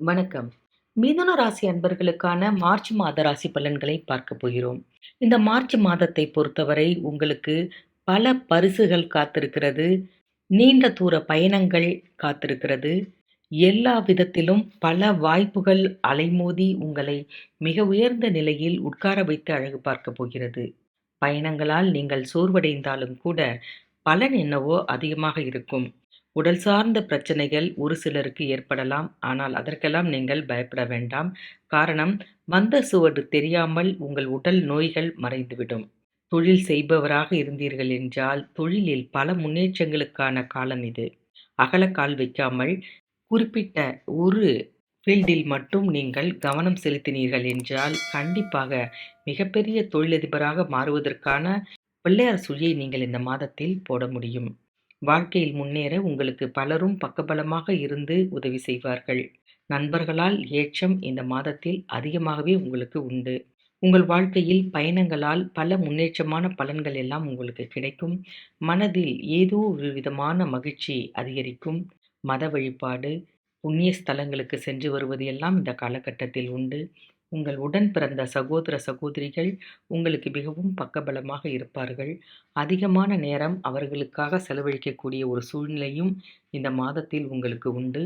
வணக்கம். மிதுன ராசி அன்பர்களுக்கான மார்ச் மாத ராசி பலன்களை பார்க்க போகிறோம். இந்த மார்ச் மாதத்தை பொறுத்தவரை உங்களுக்கு பல பரிசுகள் காத்திருக்கிறது. நீண்ட தூர பயணங்கள் காத்திருக்கிறது. எல்லா விதத்திலும் பல வாய்ப்புகள் அலைமோதி உங்களை மிக உயர்ந்த நிலையில் உட்கார வைத்து அழகு பார்க்க போகிறது. பயணங்களால் நீங்கள் சோர்வடைந்தாலும் கூட பலன் என்னவோ அதிகமாக இருக்கும். உடல் சார்ந்த பிரச்சனைகள் ஒரு சிலருக்கு ஏற்படலாம். ஆனால் அதற்கெல்லாம் நீங்கள் பயப்பட வேண்டாம். காரணம் வந்த சுவடு தெரியாமல் உங்கள் உடல் நோய்கள் மறைந்துவிடும். தொழில் செய்பவராக இருந்தீர்கள் என்றால் தொழிலில் பல முன்னேற்றங்களுக்கான காலம் இது. அகலக்கால் வைக்காமல் குறிப்பிட்ட ஒரு ஃபீல்டில் மட்டும் நீங்கள் கவனம் செலுத்தினீர்கள் என்றால் கண்டிப்பாக மிகப்பெரிய தொழிலதிபராக மாறுவதற்கான பிள்ளையார் சுழியை நீங்கள் இந்த மாதத்தில் போட முடியும். வாழ்க்கையில் முன்னேற உங்களுக்கு பலரும் பக்கபலமாக இருந்து உதவி செய்வார்கள். நண்பர்களால் ஏற்றம் இந்த மாதத்தில் அதிகமாகவே உங்களுக்கு உண்டு. உங்கள் வாழ்க்கையில் பயணங்களால் பல முன்னேற்றமான பலன்கள் எல்லாம் உங்களுக்கு கிடைக்கும். மனதில் ஏதோ ஒரு விதமான மகிழ்ச்சி அதிகரிக்கும். மத வழிபாடு புண்ணிய ஸ்தலங்களுக்கு சென்று வருவது எல்லாம் இந்த காலகட்டத்தில் உண்டு. உங்கள் உடன் பிறந்த சகோதர சகோதரிகள் உங்களுக்கு மிகவும் பக்கபலமாக இருப்பார்கள். அதிகமான நேரம் அவர்களுக்காக செலவழிக்கக்கூடிய ஒரு சூழ்நிலையும் இந்த மாதத்தில் உங்களுக்கு உண்டு.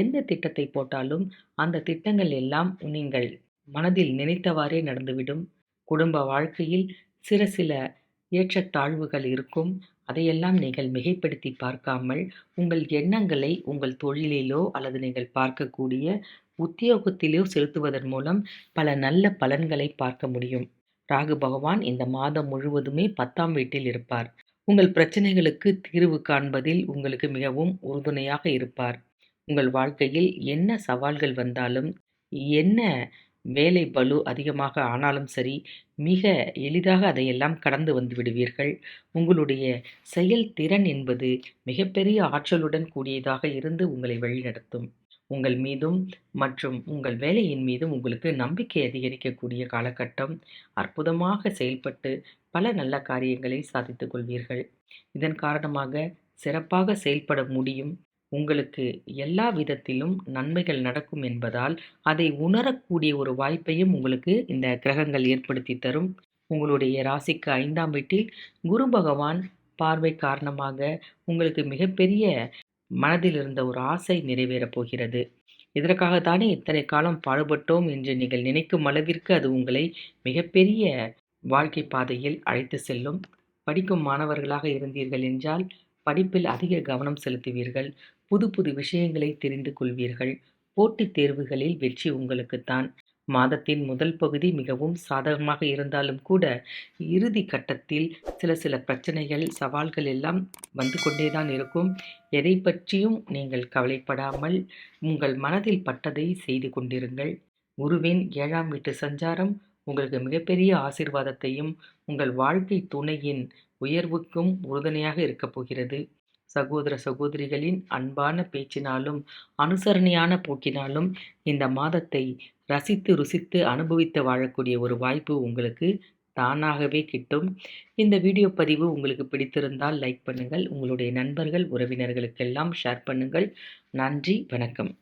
எந்த திட்டத்தை போட்டாலும் அந்த திட்டங்கள் எல்லாம் நீங்கள் மனதில் நினைத்தவாறே நடந்துவிடும். குடும்ப வாழ்க்கையில் சில சில ஏற்றத்தாழ்வுகள் இருக்கும். அதையெல்லாம் நீங்கள் மிகைப்படுத்தி பார்க்காமல் உங்கள் எண்ணங்களை உங்கள் தொழிலிலோ அல்லது நீங்கள் பார்க்கக்கூடிய உத்தியோகத்திலோ செலுத்துவதன் மூலம் பல நல்ல பலன்களை பார்க்க முடியும். ராகு பகவான் இந்த மாதம் முழுவதுமே பத்தாம் வீட்டில் இருப்பார். உங்கள் பிரச்சனைகளுக்கு தீர்வு காண்பதில் உங்களுக்கு மிகவும் உறுதுணையாக இருப்பார். உங்கள் வாழ்க்கையில் என்ன சவால்கள் வந்தாலும் என்ன வேலை பளு அதிகமாக ஆனாலும் சரி மிக எளிதாக அதையெல்லாம் கடந்து வந்து விடுவீர்கள். உங்களுடைய செயல்திறன் என்பது மிகப்பெரிய ஆற்றலுடன் கூடியதாக இருந்து உங்களை வழிநடத்தும். உங்கள் மீதும் மற்றும் உங்கள் வேலையின் மீதும் உங்களுக்கு நம்பிக்கை அதிகரிக்கக்கூடிய காலகட்டம் அற்புதமாக செயல்பட்டு பல நல்ல காரியங்களை சாதித்துக் கொள்வீர்கள். இதன் காரணமாக சிறப்பாக செயல்பட முடியும். உங்களுக்கு எல்லா விதத்திலும் நன்மைகள் நடக்கும் என்பதால் அதை உணரக்கூடிய ஒரு வாய்ப்பையும் உங்களுக்கு இந்த கிரகங்கள் ஏற்படுத்தி தரும். உங்களுடைய ராசிக்கு ஐந்தாம் வீட்டில் குரு பகவான் பார்வை காரணமாக உங்களுக்கு மிகப்பெரிய மனதில் இருந்த ஒரு ஆசை நிறைவேறப் போகிறது. இதற்காகத்தானே இத்தனை காலம் பாடுபட்டோம் என்று நீங்கள் நினைக்கும் அளவிற்கு அது உங்களை மிகப்பெரிய வாழ்க்கை பாதையில் அழைத்து செல்லும். படிக்கும் மாணவர்களாக இருந்தீர்கள் என்றால் படிப்பில் அதிக கவனம் செலுத்துவீர்கள். புது புது விஷயங்களை தெரிந்து கொள்வீர்கள். போட்டித் தேர்வுகளில் வெற்றி உங்களுக்குத்தான் மாதத்தின் முதல் பகுதி மிகவும் சாதகமாக இருந்தாலும் கூட இறுதி கட்டத்தில் சில சில பிரச்சனைகள் சவால்கள் எல்லாம் வந்து கொண்டேதான் இருக்கும். எதை பற்றியும் நீங்கள் கவலைப்படாமல் உங்கள் மனதில் பட்டதை செய்து கொண்டிருங்கள். குருவின் ஏழாம் வீட்டு சஞ்சாரம் உங்களுக்கு மிகப்பெரிய ஆசிர்வாதத்தையும் உங்கள் வாழ்க்கை துணையின் உயர்வுக்கும் உறுதுணையாக இருக்கப் போகிறது. சகோதர சகோதரிகளின் அன்பான பேச்சினாலும் அனுசரணையான போக்கினாலும் இந்த மாதத்தை ரசித்து ருசித்து அனுபவித்து வாழக்கூடிய ஒரு வாய்ப்பு உங்களுக்கு தானாகவே கிட்டும். இந்த வீடியோ பதிவு உங்களுக்கு பிடித்திருந்தால் லைக் பண்ணுங்கள். உங்களுடைய நண்பர்கள் உறவினர்களுக்கெல்லாம் ஷேர் பண்ணுங்கள். நன்றி வணக்கம்.